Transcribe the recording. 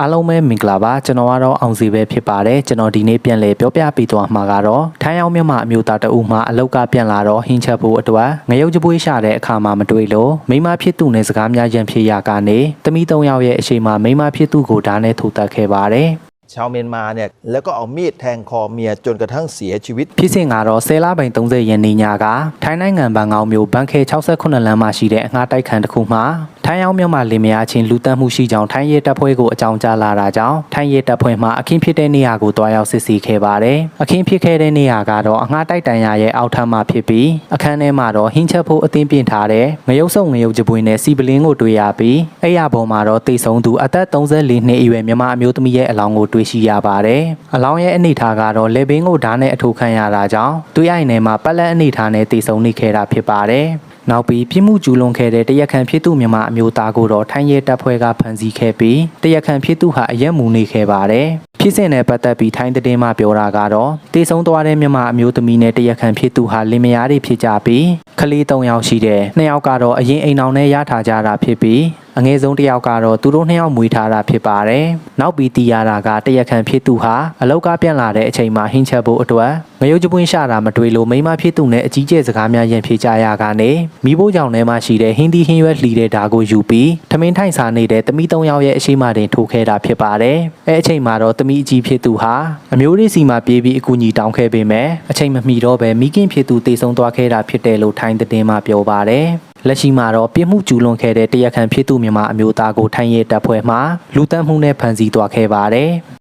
အားလုံးပဲမင်္ဂလာပါကျွန်တော်ကတော့အောင်စီပဲဖြစ်ပါတယ်ကျွန်တော်ဒီနေ့ပြန်လည်ပြောပြပေးသွားမှာကတော့ထိုင်းအောင်မြန်မာအမျိုးသားတအူမှအလောက်ကပြန်လာတော့ဟင်းချက်ဖို့အတွက်ငရုတ်ကြပွေးရှာတဲ့အခါမှာမတွေ့လို့မိမဖြစ်သူနဲ့စကားများရန်ဖြစ်ရကနေတမိသုံးယောက်ရဲ့အရှိန်မှာမိမဖြစ်သူကိုဓာတ်နဲ့ထိုးတက်ခဲ့ပါတယ် ชาวเมียนมาเนี่ยแล้วก็เอามีดแทงคอเมียจนกระทั่งเสียชีวิต ဖြစ်စဉ်ကတော့10လပိုင်း30ရက်နေ့ညကထိုင်းနိုင်ငံဘန်ကောက်မြို့ဘန်ခဲ68လမ်းမှာရှိတဲ့အငှားတိုက်ခန်းတစ်ခုမှာ ထိုင်းအောင်မြန်မာလင်မယားချင်းလူတက်မှုရှိကြောင်းထိုင်းရဲတပ်ဖွဲ့ကိုအကြောင်းကြားလာတာကြောင့်ထိုင်းရဲတပ်ဖွဲ့မှအခင်းဖြစ်တဲ့နေရာကိုတွားရောက်စစ်ဆေးခဲ့ပါတယ်။အခင်းဖြစ်ခဲ့တဲ့နေရာကတော့အငှားတိုက်တန်ရရဲ့အောက်ထပ်မှာဖြစ်ပြီးအခန်းထဲမှာတော့ဟင်းချက်ဖို့အသင်းပြင်ထားတဲ့ငရုတ်စုံငရုတ်ကြပွေနဲ့စီပလင်းကိုတွေ့ရပြီးအဲ့ရပေါ်မှာတော့တိတ်ဆုံးသူအသက်34နှစ်အရွယ်မြန်မာအမျိုးသမီးရဲ့အလောင်းကိုတွေ့ရှိရပါတယ်။အလောင်းရဲ့အနေထားကတော့လက်ဘင်းကိုဓာတ်နဲ့အထိုးခံရတာကြောင့်သူ့ရိုက်နယ်မှာပက်လက်အနေထားနဲ့တိတ်ဆုံးနေခဲ့တာဖြစ်ပါတယ်။ နောက်ပြီးပြစ်မှုကျူးလွန်ခဲ့တဲ့တရက်ခံဖြစ်သူမြန်မာအမျိုးသားကိုတော့ထိုင်းရဲတပ်ဖွဲ့ကဖမ်းဆီးခဲ့ပြီးတရက်ခံဖြစ်သူဟာအရက်မူနေခဲ့ပါတယ်။ဖြစ်စဉ်နဲ့ပတ်သက်ပြီးထိုင်းသတင်းမှပြောတာကတော့တေဆုံးသွားတဲ့မြန်မာအမျိုးသမီးနဲ့တရက်ခံဖြစ်သူဟာလင်မယားတွေဖြစ်ကြပြီးကလေး၃ယောက်ရှိတယ်။နှစ်ယောက်ကတော့အရင်အိမ်အောင်နဲ့ရထားကြတာဖြစ်ပြီးအငယ်ဆုံးတစ်ယောက်ကတော့သူတို့နှစ်ယောက်မွေးထားတာဖြစ်ပါတယ်။နောက်ပြီးတီးရတာကတရက်ခံဖြစ်သူဟာအလောက်ကပြန်လာတဲ့အချိန်မှာဟင်းချက်ဖို့အတွက်ငရုတ်ကြပွင့်ရှာတာမတွေ့လို့မိမဖြစ်သူနဲ့အကြီးကျယ်စကားများရင်ဖြစ်ကြရကနေမိဖို့ကြောင့်ထဲမှာရှိတဲ့ဟင်းဒီဟင်းရွက်လှီတဲ့ဓာကိုယူပြီးထမင်းထိုင်စားနေတဲ့တမိသုံးယောက်ရဲ့အရှိမတင်ထိုးခဲတာဖြစ်ပါတယ်။အဲအချိန်မှာတော့တမိအကြီးဖြစ်သူဟာအမျိုးလေးစီမှာပြေးပြီးအကူအညီတောင်းခဲ့ပေမဲ့အချိန်မမီတော့ပဲမိခင်ဖြစ်သူတေဆုံးသွားခဲ့တာဖြစ်တယ်လို့ထိုင်းသတင်းမှပြောပါတယ်။ လက်ရှိမှာတော့ပြစ်မှုကျူးလွန်ခဲ့တဲ့တရားခံဖြစ်သူမြန်မာအမျိုးသားကိုထိုင်းရဲတပ်ဖွဲ့မှလူတန်းမှုနဲ့ဖမ်းဆီးသွားခဲ့ပါတယ်။